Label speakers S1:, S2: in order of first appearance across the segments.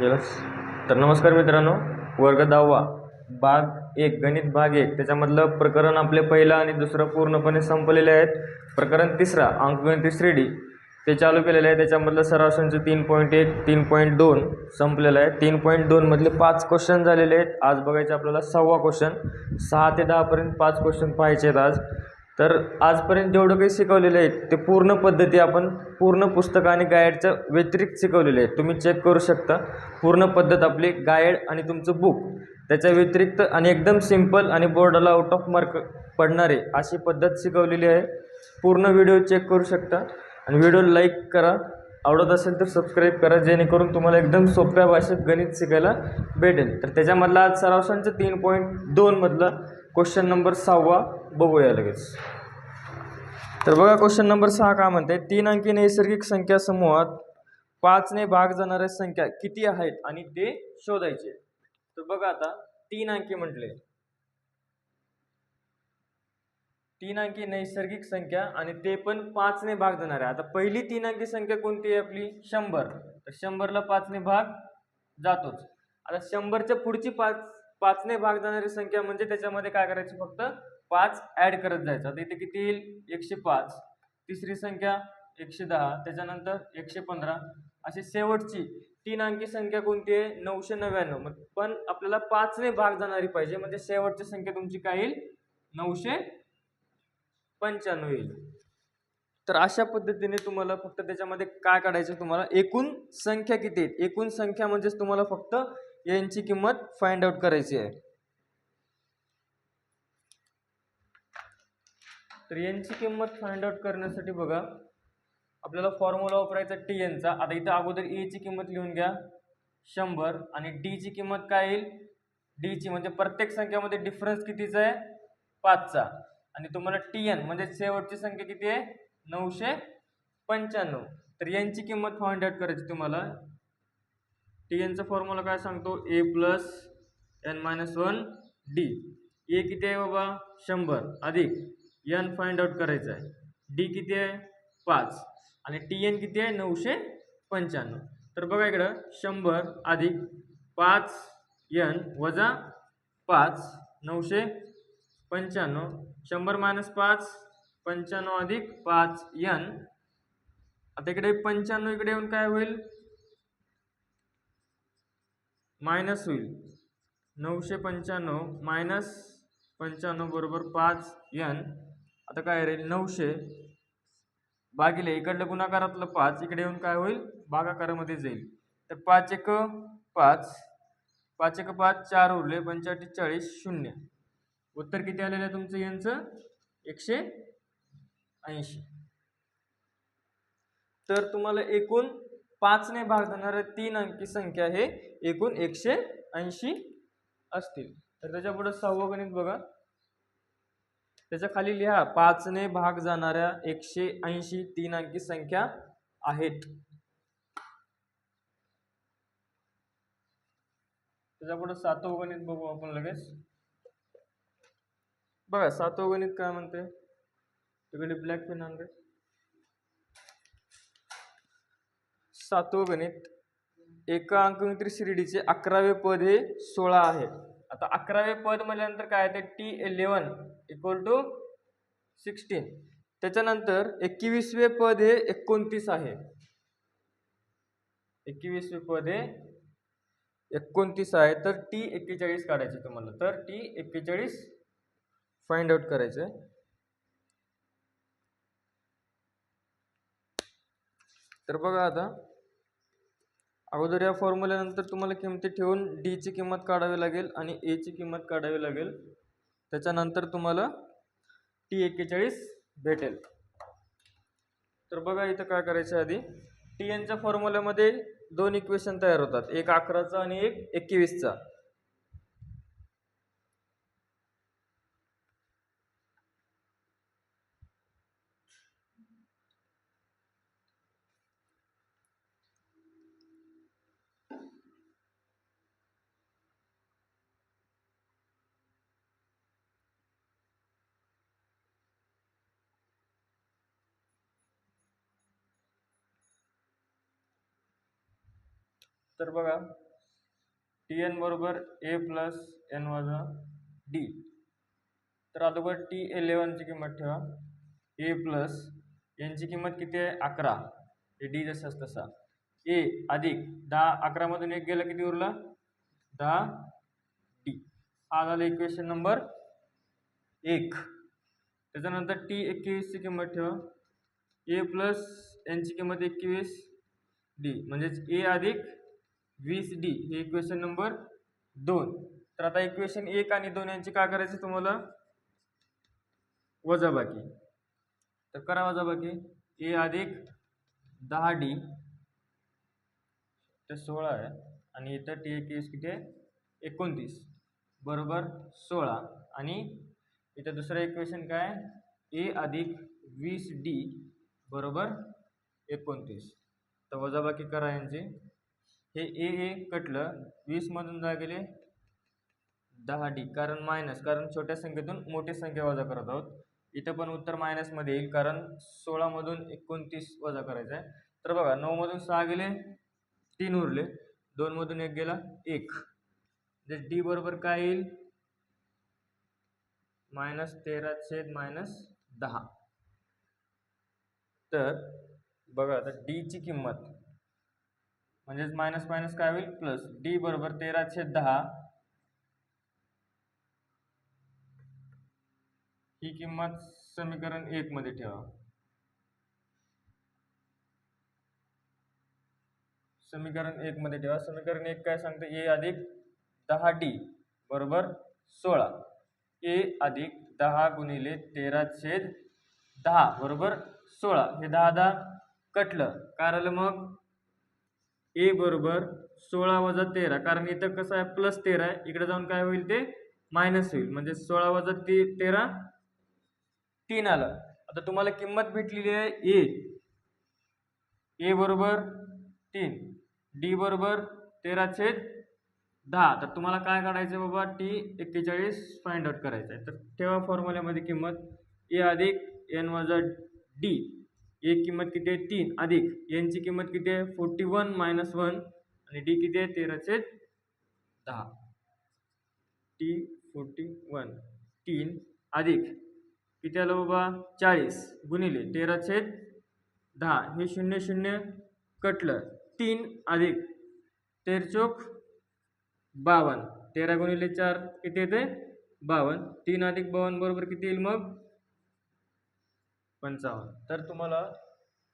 S1: गेलास तर नमस्कार मित्रांनो वर्ग दहावा भाग एक गणित भाग एक. त्याच्यामधलं प्रकरण आपले पहिलं आणि दुसरं पूर्णपणे संपलेले आहेत. प्रकरण तिसरा अंकगणित श्री डी ते चालू केलेलं आहे. त्याच्यामधलं सरासरीचं तीन पॉईंट एक तीन पॉईंट दोन संपलेलं आहे. तीन पॉईंट दोनमधले पाच क्वेश्चन झालेले आहेत. आज बघायचे आपल्याला सहावा क्वेश्चन सहा ते दहापर्यंत पाच क्वेश्चन पाहायचे आहेत आज. तर आजपर्यंत जेवढं काही शिकवलेलं आहे ते पूर्ण पद्धती आपण पूर्ण पुस्तक आणि गाईडच्या व्यतिरिक्त शिकवलेले आहे. तुम्ही चेक करू शकता. पूर्ण पद्धत आपली गाईड आणि तुमचं बुक त्याच्या व्यतिरिक्त आणि एकदम सिंपल आणि बोर्डाला आउट ऑफ मार्क पडणारे अशी पद्धत शिकवलेली आहे. पूर्ण व्हिडिओ चेक करू शकता. आणि व्हिडिओ लाईक करा. आवडत असेल तर सबस्क्राईब करा जेणेकरून तुम्हाला एकदम सोप्या भाषेत गणित शिकायला भेटेल. तर त्याच्यामधला आज सरासरीचं तीन पॉईंट दोनमधला क्वेश्चन नंबर सहावा. बघूया लगेच. तर बघा क्वेश्चन नंबर सहा का म्हणते? तीन अंकी नैसर्गिक संख्या समूहात पाचने भाग जाणाऱ्या संख्या किती आहेत आणि ते शोधायचे? तर बघा आता तीन अंकी म्हटले. तीन अंकी नैसर्गिक संख्या आणि ते पण पाचने भाग जाणार आहे. आता पहिली तीन अंकी संख्या कोणती आहे आपली? शंभर. तर शंभरला पाचने भाग जातोच. आता शंभरच्या पुढची पाच पाचने भाग जाणारी संख्या म्हणजे त्याच्यामध्ये काय करायची फक्त? पाच ॲड करत जायचं. आता इथे किती येईल? एकशे पाच. तिसरी संख्या एकशे दहा. त्याच्यानंतर एकशे पंधरा. अशी शेवटची तीन अंकी संख्या कोणती आहे? नऊशे नव्याण्णव. मग पण आपल्याला पाचने भाग जाणारी पाहिजे. म्हणजे शेवटची संख्या तुमची काय येईल? नऊशे पंच्याण्णव येईल. तर अशा पद्धतीने तुम्हाला फक्त त्याच्यामध्ये काय काढायचं तुम्हाला? एकूण संख्या किती आहेत? एकूण संख्या म्हणजेच तुम्हाला फक्त यांची किंमत फाइंड आउट करायची आहे. तर यांची किंमत फाइंड आउट करण्यासाठी बघा. आपल्याला फॉर्म्युला वापरायचा टी एनचा आता इथं अगोदर एची किंमत लिहून घ्या. शंभर. आणि डीची किंमत काय येईल? डीची म्हणजे प्रत्येक संख्यामध्ये डिफरन्स कितीचा आहे? पाचचा. आणि तुम्हाला टी एन म्हणजे शेवटची संख्या किती आहे? नऊशे पंच्याण्णव. तर यांची किंमत फाइंड आउट करायची तुम्हाला. टी एनचा फॉर्म्युला काय सांगतो? A plus N minus one D A किती आहे बाबा? शंभर. अधिक. एन फाइंड आउट करायचं आहे. डी किती आहे? पाच. आणि टी एन किती आहे? नऊशे पंच्याण्णव. तर बघा इकडं शंभर अधिक पाच एन वजा पाच नऊशे पंच्याण्णव. शंभर मायनस पाच पंच्याण्णव अधिक पाच एन आता इकडे पंच्याण्णव इकडे येऊन काय होईल? मायनस होईल. नऊशे पंच्याण्णव मायनस पंच्याण्णव बरोबर पाच एन आता काय राहील नऊशे. भागिले इकडलं गुणाकारातलं पाच इकडे येऊन काय होईल? भागाकारामध्ये जाईल. तर पाच एक पाच. पाच एक पाच चार उरले चाळीस शून्य. उत्तर किती आलेलं आहे तुमचं यांचं? एकशे ऐंशी. तर तुम्हाला एकूण पाचने भाग देणाऱ्या तीन अंकी संख्या हे एकूण एकशे ऐंशी असतील. तर त्याच्यापुढं सहावं गणित बघा. त्याच्याखाली लिहा पाचने भाग जाणाऱ्या एकशे ऐंशी तीन अंकी संख्या आहेत. त्याच्या पुढे सातवं गणित बघू आपण लगेच. बघा सातवं गणित काय म्हणते? तिकडे ब्लॅक पेन आणले सातवं गणित एका अंकमित्री शिर्डीचे अकरावे पद हे सोळा आहे. आता अकरावे पद म्हटल्यानंतर काय ते T eleven equal to sixteen त्याच्यानंतर एकवीसवे पद हे एकोणतीस आहे. एकवीसवे पद हे एकोणतीस आहे. तर टी एक्केचाळीस काढायचे तुम्हाला. तर टी एक्केचाळीस फाइंड आउट करायचं आहे तर बघा आता अगोदर या फॉर्म्युल्यानंतर तुम्हाला किमती ठेवून डीची किंमत काढावी लागेल आणि एची किंमत काढावी लागेल. त्याच्यानंतर तुम्हाला टी एक्केचाळीस भेटेल. तर बघा इथं काय करायचं आधी. टी एनच्या फॉर्म्युल्यामध्ये दोन इक्वेशन तयार होतात. एक अकराचा आणि एक एकवीसचा. तर बघा टी एन बरोबर ए प्लस एन वजा डी तर अगोदर टी एलेवनची किंमत ठेवा. ए प्लस एनची किंमत किती आहे? अकरा. हे डी जसंच तसा. ए अधिक दहा अकरामधून एक गेलं किती उरला? दहा. डी हा झाला इक्वेशन नंबर एक. त्याच्यानंतर टी एकवीसची किंमत ठेवा. ए प्लस एनची किंमत एकवीस. डी म्हणजेच ए अधिक वीस डी हे इक्वेशन नंबर दोन. तर आता इक्वेशन एक आणि दोन यांची काय करायची तुम्हाला? वजाबाकी. तर करा वजाबाकी. ए अधिक दहा डी. तर सोळा आहे. आणि इथं टी एकवीस किती आहे? एकोणतीस. बरोबर सोळा. आणि इथं दुसरं इक्वेशन काय? ए अधिक वीस डी बरोबर एकोणतीस. तर वजाबाकी करा यांची. हे ए ए कटलं वीसमधून जा गेले दहा डी. कारण मायनस कारण छोट्या संख्येतून मोठी संख्या वजा करत आहोत. इथं पण उत्तर मायनसमध्ये येईल कारण सोळामधून एकोणतीस वजा करायचं आहे तर बघा नऊमधून सहा गेले तीन उरले. दोनमधून एक गेला एक. म्हणजे डी बरोबर काय येईल? मायनस तेरा छेद मायनस दहा. तर बघा आता डीची किंमत. म्हणजेच मायनस मायनस काय होईल? प्लस डी बरोबर तेरा छेद दहा. ही किंमत समीकरण एक मध्ये ठेवा. समीकरण एक मध्ये ठेवा. समीकरण एक काय सांगतं? ए अधिक दहा डी बरोबर सोळा. ए अधिक दहा गुणिले तेरा छेद दहा बरोबर सोळा. हे दहा दहा कटलं. कारण मग? ए बरोबर सोळा वजा तेरा. कारण इथं कसं आहे प्लस तेरा आहे. इकडे जाऊन काय होईल ते मायनस होईल. म्हणजे सोळा वजा ती तेरा तीन आलं. आता तुम्हाला किंमत भेटलेली आहे ए. ए बरोबर तीन. डी बरोबर तेरा छेद दहा. तर तुम्हाला काय काढायचं आहे बाबा? टी एक्केचाळीस फाइंड आउट करायचं आहे. तर ठेवा फॉर्म्युल्यामध्ये किंमत. ए अधिक एन वजा डी. एक किंमत किती आहे? तीन. अधिक. एनची किंमत किती आहे? फोर्टी वन मायनस वन आणि डी किती आहे? तेराचे दहा. टी फोर्टी वन तीन. अधिक. किती आलं बाबा? चाळीस. गुणिले तेराचे दहा. हे शून्य शून्य कटलं. तीन. अधिक. तेरचोक बावन्न तेरा गुणिले चार किती येते बावन्न तीन अधिक बावन्न बरोबर किती येईल मग? पंचावन्न. तर तुम्हाला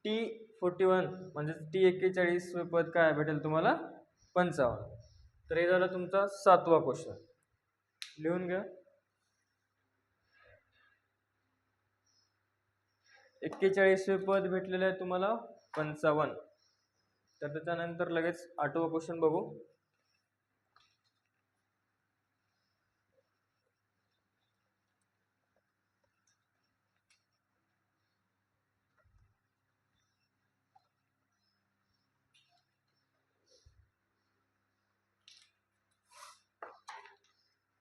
S1: टी फोर्टी वन म्हणजेच टी एक्केचाळीस पद काय भेटेल तुम्हाला पंचावन्न. तर हे झालं तुमचा सातवा क्वेश्चन लिहून घ्या. एक्केचाळीसवे पद भेटलेलं आहे तुम्हाला पंचावन्न. तर त्याच्यानंतर लगेच आठवा क्वेश्चन बघू.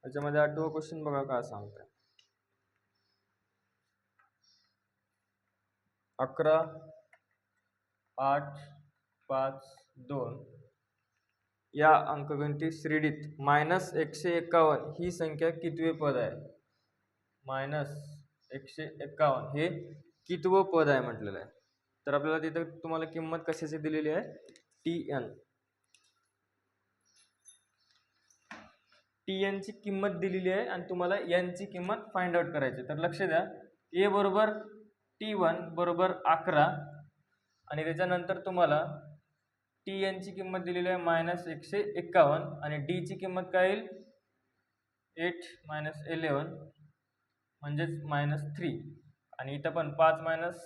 S1: त्याच्यामध्ये आठवा क्वेश्चन बघा काय सांगतोय. अकरा आठ पाच दोन या अंकगणिती श्रेणीत मायनस एकशे एकावन्न ही संख्या कितवे पद आहे? मायनस एकशे एकावन्न हे कितवं पद आहे म्हटलेलं आहे. तर आपल्याला तिथं तुम्हाला किंमत कशाची दिलेली आहे? टी एन टी एनची किंमत दिलेली आहे आणि तुम्हाला यांची किंमत फाइंड आउट करायची तर लक्ष द्या. ए बरोबर टी वन बरोबर अकरा. आणि त्याच्यानंतर तुम्हाला टी एनची किंमत दिलेली आहे मायनस एकशे एक्कावन्न आणि डीची किंमत काय येईल? एट मायनस एलेवन म्हणजेच मायनस थ्री आणि इथं पण पाच मायनस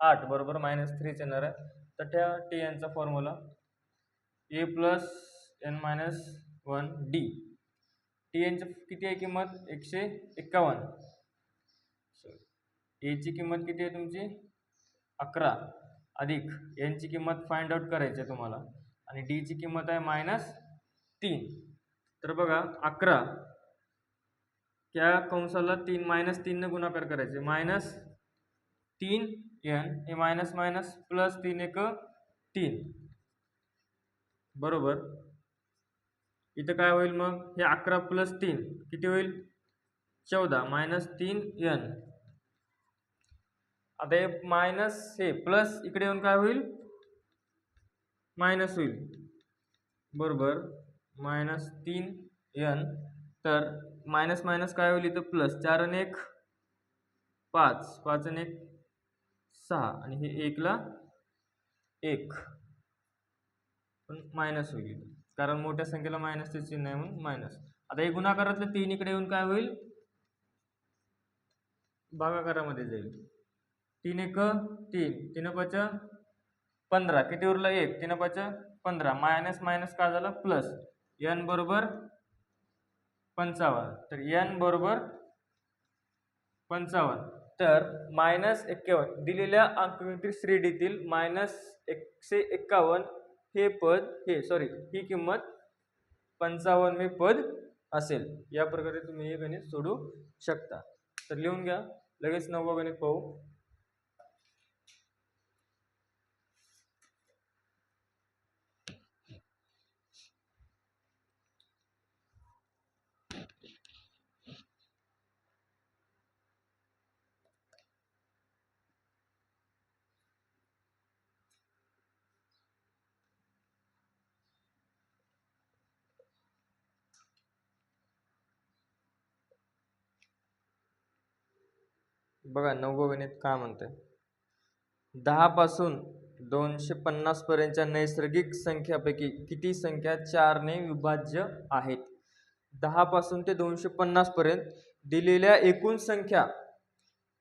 S1: आठ बरोबर मायनस थ्रीच येणार आहे. तर त्या T एनचा formula A plus N minus one D T एनची किती आहे किंमत? एकशे एक्कावन्न. एची किंमत किती आहे तुमची? अकरा. अधिक. एनची किंमत फाइंड आउट करायची आहे तुम्हाला. आणि डीची किंमत आहे मायनस तीन. तर बघा अकरा. त्या कंसाला तीन मायनस तीननं गुणाकार करायचे. मायनस तीन एन हे मायनस मायनस प्लस तीन एक तीन. बरोबर? इथं काय होईल मग? हे अकरा प्लस तीन किती होईल? चौदा मायनस तीन यन आता हे मायनस हे प्लस इकडे येऊन काय होईल? मायनस होईल. बरोबर. मायनस तीन यन तर मायनस मायनस काय होईल इथं? प्लस चार आणि एक पाच. पाच आणि एक सहा. आणि हे एकला एक. पण मायनस होईल इथं. कारण मोठ्या संख्येला मायनसचे चिन्ह आहे म्हणून मायनस आता हे गुणाकारातलं तीन इकडे येऊन काय होईल? भागाकारामध्ये जाईल. तीन एक तीन. तीन पाच पंधरा. किती उरलं? एक. तीन पाच पंधरा. मायनस मायनस काय झालं? प्लस एन बरोबर पंचावन्न. तर एन बरोबर पंचावन्न. तर मायनस एक्कावन्न दिलेल्या अंकगणित श्रेणीतील मायनस एकशे एक्कावन्न हे पद हे सॉरी ही किंमत पंचावन्न पद असेल. या प्रकारे तुम्ही हे गणित सोडू शकता. तर लिहून घ्या. लगेच नववा गणित पाहू. बघा नववं गणित काय म्हणते दहापासून दोनशे पन्नासपर्यंतच्या नैसर्गिक संख्यापैकी किती संख्या चारने विभाज्य आहेत? दहापासून ते दोनशे पन्नासपर्यंत दिलेल्या एकूण संख्या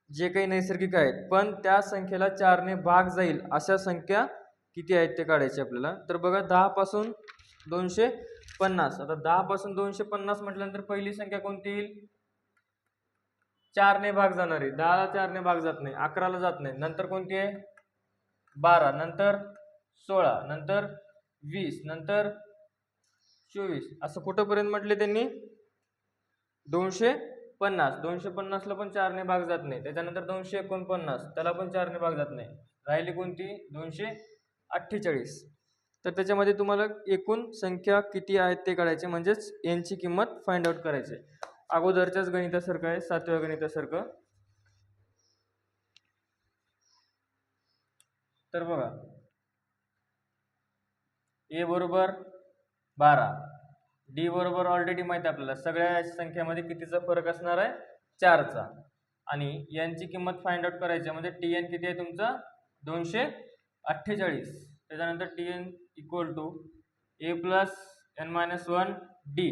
S1: जे काही नैसर्गिक आहेत पण त्या संख्येला चारने भाग जाईल अशा संख्या किती आहेत ते काढायचे आपल्याला. तर बघा दहापासून दोनशे पन्नास. आता दहापासून दोनशे पन्नास म्हटल्यानंतर पहिली संख्या कोणती येईल? चारने भाग जाणार आहे. दहाला चारने भाग जात नाही. अकराला जात नाही. नंतर कोणती आहे? बारा. नंतर सोळा. नंतर वीस. नंतर चोवीस. असं कुठंपर्यंत म्हटले त्यांनी? दोनशे पन्नास. दोनशे पन्नासला पण चारने भाग जात नाही. त्याच्यानंतर दोनशे एकोणपन्नास. त्याला पण चारने भाग जात नाही. राहिली कोणती? दोनशे अठ्ठेचाळीस. तर त्याच्यामध्ये तुम्हाला एकूण संख्या किती आहेत ते काढायचे? म्हणजेच यांची किंमत फाइंड आउट करायची अगोदरच्याच गणितासारखं आहे सातव्या गणितासारखं. तर बघा. ए बरोबर बारा. डी बरोबर ऑलरेडी माहिती आहे आपल्याला. सगळ्या संख्यामध्ये कितीचा फरक असणार आहे? चारचा. आणि यांची किंमत फाइंड आउट करायची म्हणजे टी एन किती आहे तुमचा? दोनशे अठ्ठेचाळीस. त्याच्यानंतर T N equal to A plus N minus one D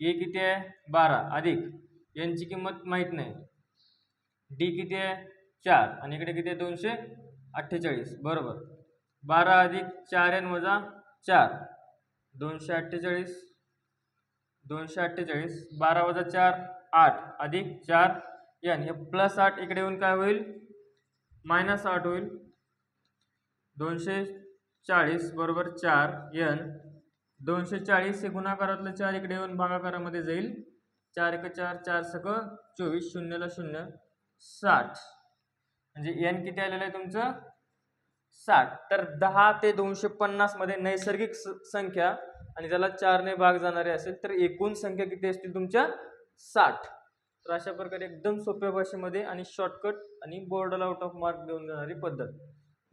S1: A किती आहे? बारा. अधिक. यांची किंमत माहीत नाही. डी किती आहे? चार. आणि इकडे किती आहे? दोनशे अठ्ठेचाळीस. बरोबर. बारा अधिक चार एन वजा चार. दोनशे अठ्ठेचाळीस. दोनशे अठ्ठेचाळीस. बारा वजा चार आठ. अधिक चार एन. हे प्लस आठ इकडे येऊन काय होईल? मायनस आठ होईल. दोनशे चाळीस बरोबर चार एन. दोनशे चाळीस हे गुणाकारातलं चार इकडे येऊन भागाकारामध्ये जाईल. चार एक चार चार सक चोवीस शून्यला शून्य साठ. म्हणजे एन किती आलेलं आहे तुमचं? साठ. तर दहा ते दोनशे पन्नासमध्ये नैसर्गिक स- संख्या आणि ज्याला चारने भाग जाणारे असेल तर एकूण संख्या किती असतील तुमच्या? साठ. तर अशा प्रकारे एकदम सोप्या भाषेमध्ये आणि शॉर्टकट आणि बोर्डला आउट ऑफ मार्क देऊन जाणारी पद्धत.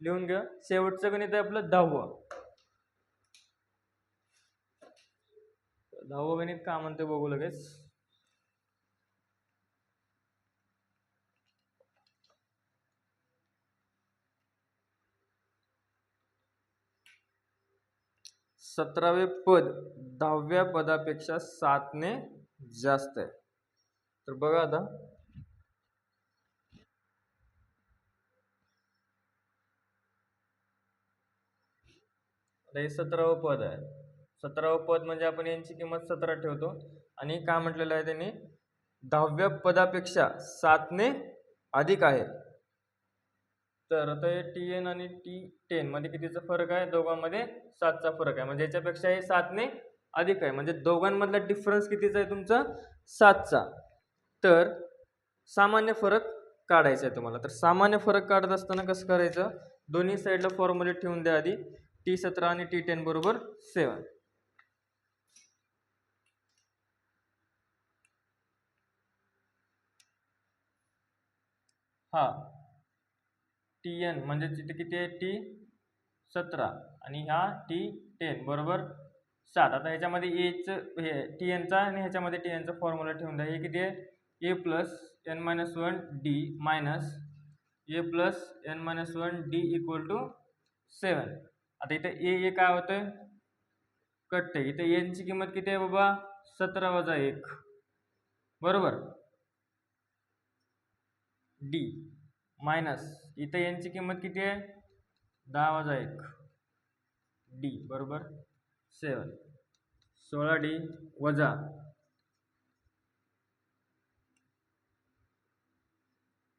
S1: लिहून घ्या. शेवटचं गणित आहे आपलं दहावं. दहावं गणित का म्हणते बघू लगेच. सतरावे पद दहाव्या पदापेक्षा सातने जास्त आहे. तर बघा आता हे सतरावं पद आहे. सतरावं पद म्हणजे आपण यांची किंमत सतरा ठेवतो. आणि काय म्हटलेलं आहे त्यांनी? दहाव्या पदापेक्षा सातने अधिक आहे तर आता हे टी एन आणि टी टेन मध्ये कितीचा फरक आहे? दोघांमध्ये सातचा फरक आहे. म्हणजे याच्यापेक्षा हे सातने अधिक आहे. म्हणजे दोघांमधला डिफरन्स कितीचा आहे तुमचा? सातचा. तर सामान्य फरक काढायचा आहे तुम्हाला. तर सामान्य फरक काढत असताना कसं करायचं? दोन्ही साईडला फॉर्म्युले ठेवून द्या आधी. टी सतरा आणि टी टेन बरोबर सेवन हा. टी एन म्हणजे इथे किती आहे? टी सतरा. आणि हा टी टेन बरोबर? सात. आता ह्याच्यामध्ये एचं हे टी एनचा आणि ह्याच्यामध्ये टी एनचा फॉर्म्युला ठेवून द्या. हे किती आहे? A plus N minus one D minus A plus N minus one D equal to seven आता इथं ए ए काय होतं कटते इथं एनची किंमत किती आहे बाबा? सतरा वजा एक. बरोबर? D minus. इथं यांची किंमत किती आहे? दहा वजा एक. डी बरोबर? सेवन. सोळा डी वजा.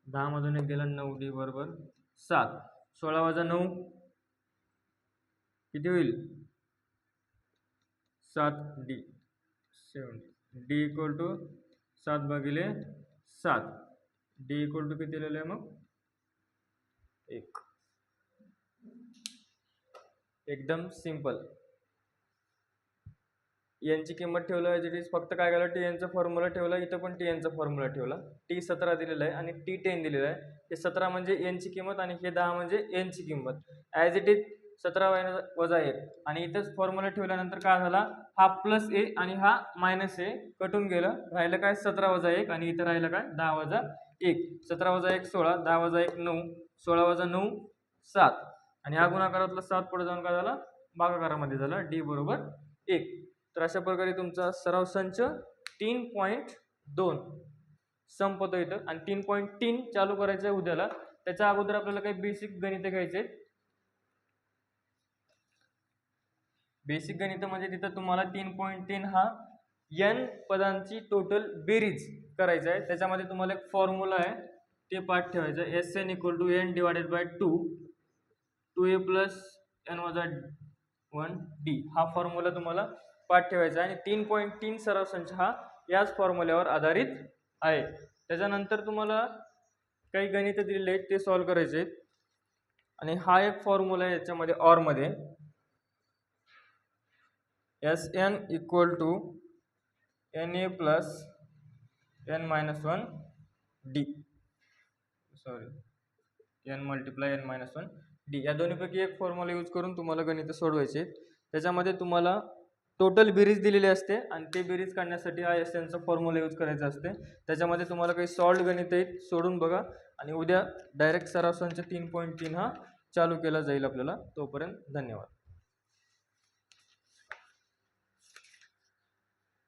S1: दहामधून एक गेला नऊ डी बरोबर? सात. सोळा वजा नऊ? किती होईल? सात D. Seven. D equal to सात भागिले सात. डी इक्वल टू किती लिहिलं आहे मग? एक. एकदम सिंपल. यांची किंमत ठेवलं आहे फक्त काय केलं टी एनचा फॉर्म्युला ठेवला इथं पण टी एनचा फॉर्म्युला ठेवला. टी सतरा दिलेला आहे आणि टी टेन दिलेलं आहे. हे सतरा म्हणजे एनची किंमत आणि हे दहा म्हणजे एनची किंमत. ॲज इट इज सतरा वजा एक. आणि इथंच फॉर्म्युला ठेवल्यानंतर काय झाला? हा प्लस ए आणि हा मायनस ए कटून गेलं. राहिलं काय? सतरा वजा एक आणि इथं राहिलं काय? दहा वजा एक सतरा वजा एक सोळा दहा वजा एक नऊ सोळा वजा नऊ सात. आणि हा गुणाकारातला सात पुढे जाऊन काय झाला? भागाकारामध्ये झाला डी बरोबर एक. तर अशा प्रकारे तुमचा सराव संच तीन पॉईंट दोन संपतो इथं. आणि तीन पॉईंट तीन चालू करायचं आहे उद्याला. त्याच्या अगोदर आपल्याला काही बेसिक गणितं घ्यायचे आहेत. बेसिक गणितं म्हणजे तिथं तुम्हाला तीन पॉईंट तीन हा एन पदांची टोटल बेरीज करायचं आहे. त्याच्यामध्ये तुम्हाला एक फॉर्म्युला आहे. ते पाठ ठेवायचं. आहे S N equal to N divided by two two A plus N वजा वन डी हा फॉर्म्युला तुम्हाला पाठ ठेवायचा आहे. आणि तीन पॉईंट तीन सराव संच हा याच फॉर्म्युल्यावर आधारित आहे. त्याच्यानंतर तुम्हाला काही गणितं दिलेले आहेत ते सॉल्व करायचे आहेत. आणि हा एक फॉर्म्युला आहे याच्यामध्ये ऑरमध्ये S N equal to N A plus N minus one D sorry N multiply N minus one D या दोन्हीपैकी एक फॉर्म्युला यूज करून तुम्हाला गणित सोडवायचे त्याच्यामध्ये तुम्हाला टोटल बेरीज दिलेली असते आणि ते बेरीज काढण्यासाठी आय एस एनचा फॉर्म्युला यूज करायचा असते. त्याच्यामध्ये तुम्हाला काही सॉल्ड गणित आहेत सोडून बघा. आणि उद्या डायरेक्ट सराव तीन पॉईंट तीन हा चालू केला जाईल आपल्याला. तोपर्यंत धन्यवाद.